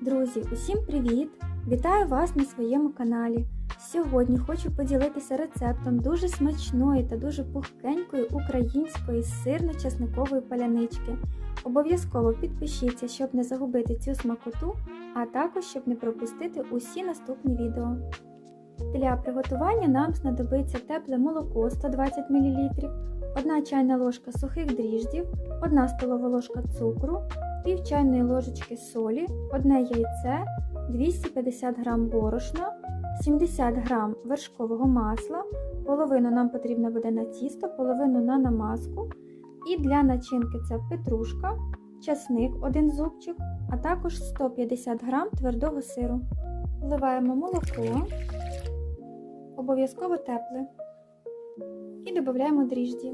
Друзі, усім привіт! Вітаю вас на своєму каналі. Сьогодні хочу поділитися рецептом дуже смачної та дуже пухкенької української сирно-часникової палянички. Обов'язково підпишіться, щоб не загубити цю смакоту, а також щоб не пропустити усі наступні відео. Для приготування нам знадобиться тепле молоко 120 мл, 1 чайна ложка сухих дріждів, 1 столова ложка цукру, пів чайної ложечки солі, 1 яйце, 250 г борошна, 70 г вершкового масла, половину нам потрібно буде на тісто, половину на намазку. І для начинки це петрушка, часник 1 зубчик, а також 150 г твердого сиру. Вливаємо молоко, обов'язково тепле. І додаємо дріжджі,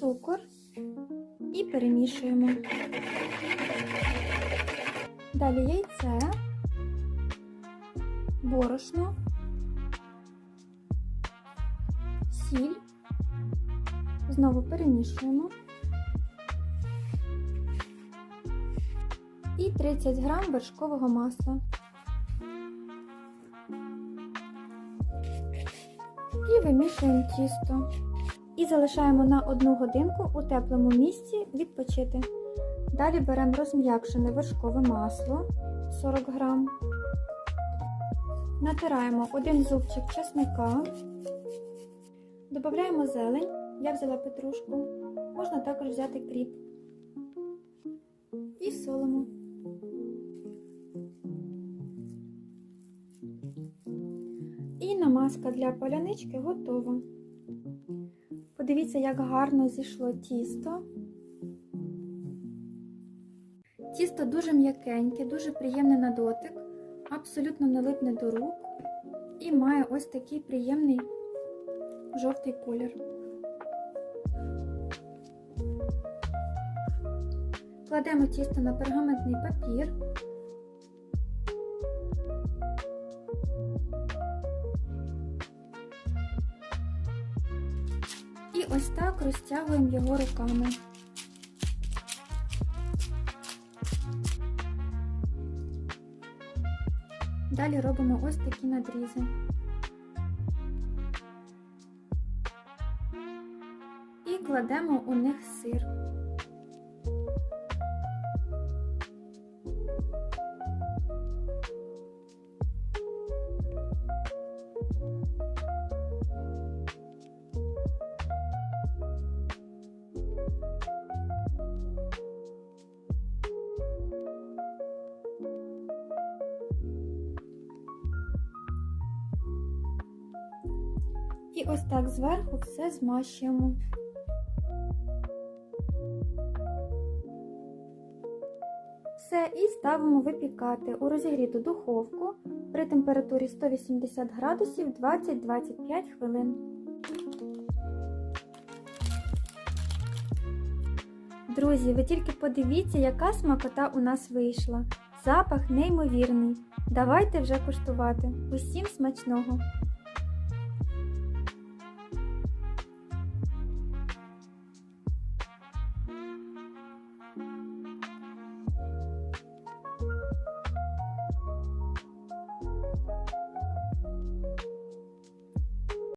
цукор і перемішуємо. Далі яйце, борошно, сіль, знову перемішуємо і 30 грам вершкового масла. І вимішуємо тісто. І залишаємо на 1 годинку у теплому місці відпочити. Далі беремо розм'якшене вершкове масло 40 грам. Натираємо один зубчик чесника, додаємо зелень, я взяла петрушку, можна також взяти кріп і солимо. І намазка для полянички готова. Подивіться, як гарно зійшло тісто. Тісто дуже м'якеньке, дуже приємне на дотик, абсолютно не липне до рук і має ось такий приємний жовтий колір. Кладемо тісто на пергаментний папір. І ось так розтягуємо його руками. Далі робимо ось такі надрізи. І кладемо у них сир. І ось так зверху все змащуємо. Все, і ставимо випікати у розігріту духовку при температурі 180 градусів 20-25 хвилин. Друзі, ви тільки подивіться, яка смакота у нас вийшла. Запах неймовірний. Давайте вже куштувати. Усім смачного!